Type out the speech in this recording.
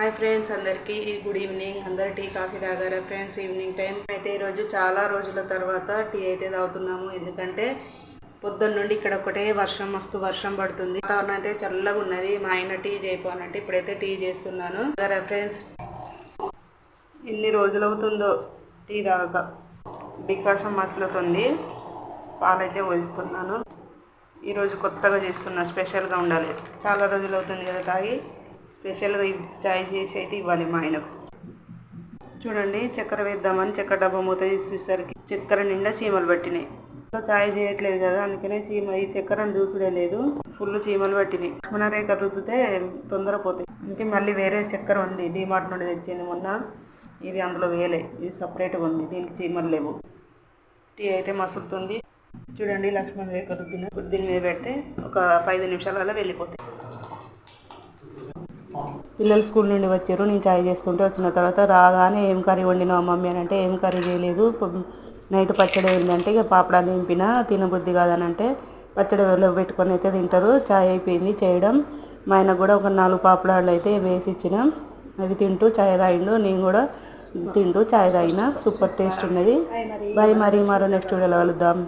Hi friends అందరికీ good evening అందరు tea coffee తాగారా ఫ్రెండ్స్ ఈవినింగ్ టైం అయితే ఈరోజు చాలా రోజుల తర్వాత టీ అయితే తాగుతున్నాము. ఎందుకంటే పొద్దున్న నుండి ఇక్కడ ఒకటే వర్షం మస్తు వర్షం పడుతుంది. వాతావరణం అయితే చల్లగా ఉన్నది. మా ఆయన టీ చేయపోనంటే ఇప్పుడైతే టీ చేస్తున్నాను. ఫ్రెండ్స్ ఎన్ని రోజులు అవుతుందో టీ తాగక. డికాషన్ మసలుతుంది. పాలైతే పోయిస్తున్నాను ఈరోజు కొత్తగా చేస్తున్నా స్పెషల్గా ఉండాలి. చాలా రోజులు అవుతుంది కదా తాగి. స్పెషల్గా చాయ్ చేసి అయితే ఇవ్వాలి మా ఆయనకు చూడండి చక్కెర వేద్దామని చక్కెర డబ్బా మూత తీసేసరికి చక్కెర నిండా చీమలు పట్టినాయి చాయ్ చేయట్లేదు కదా అందుకనే చీమ ఈ చక్కెరను చూసుడే లేదు ఫుల్ చీమలు పట్టినాయి మన రేఖ రుద్దితే తొందర పోతాయి అందుకే మళ్ళీ వేరే చక్కెర ఉంది డిమార్ట్ నుండి తెచ్చింది మొన్న ఇది అందులో వేలే ఇది సపరేట్గా ఉంది దీనికి చీమలు లేవు టీ అయితే మసులుతుంది చూడండి లక్ష్మణ్ రేఖ రుద్దిన దీని మీద పెడితే ఒక ఐదు వల్ల వెళ్ళిపోతాయి పిల్లలు స్కూల్ నుండి వచ్చారు నేను చాయ్ చేస్తుంటే వచ్చిన తర్వాత రాగానే ఏం కర్రీ వండినావు మమ్మీ అని అంటే ఏం కర్రీ చేయలేదు. నైట్ పచ్చడి ఏంటంటే ఇక పాపడాన్ని నింపిన తినబుద్ధి కాదని అంటే పచ్చడి పెట్టుకొని అయితే తింటారు. చాయ్ అయిపోయింది చేయడం. మా ఆయన కూడా ఒక నాలుగు పాపడాలు అయితే వేసి ఇచ్చిన. అవి తింటూ చాయ్ తాగిండు నేను కూడా తింటూ చాయ్ తాగిన. సూపర్ టేస్ట్ ఉన్నది. బై మరి మరో నెక్స్ట్ వీడియోలో కలుద్దాం.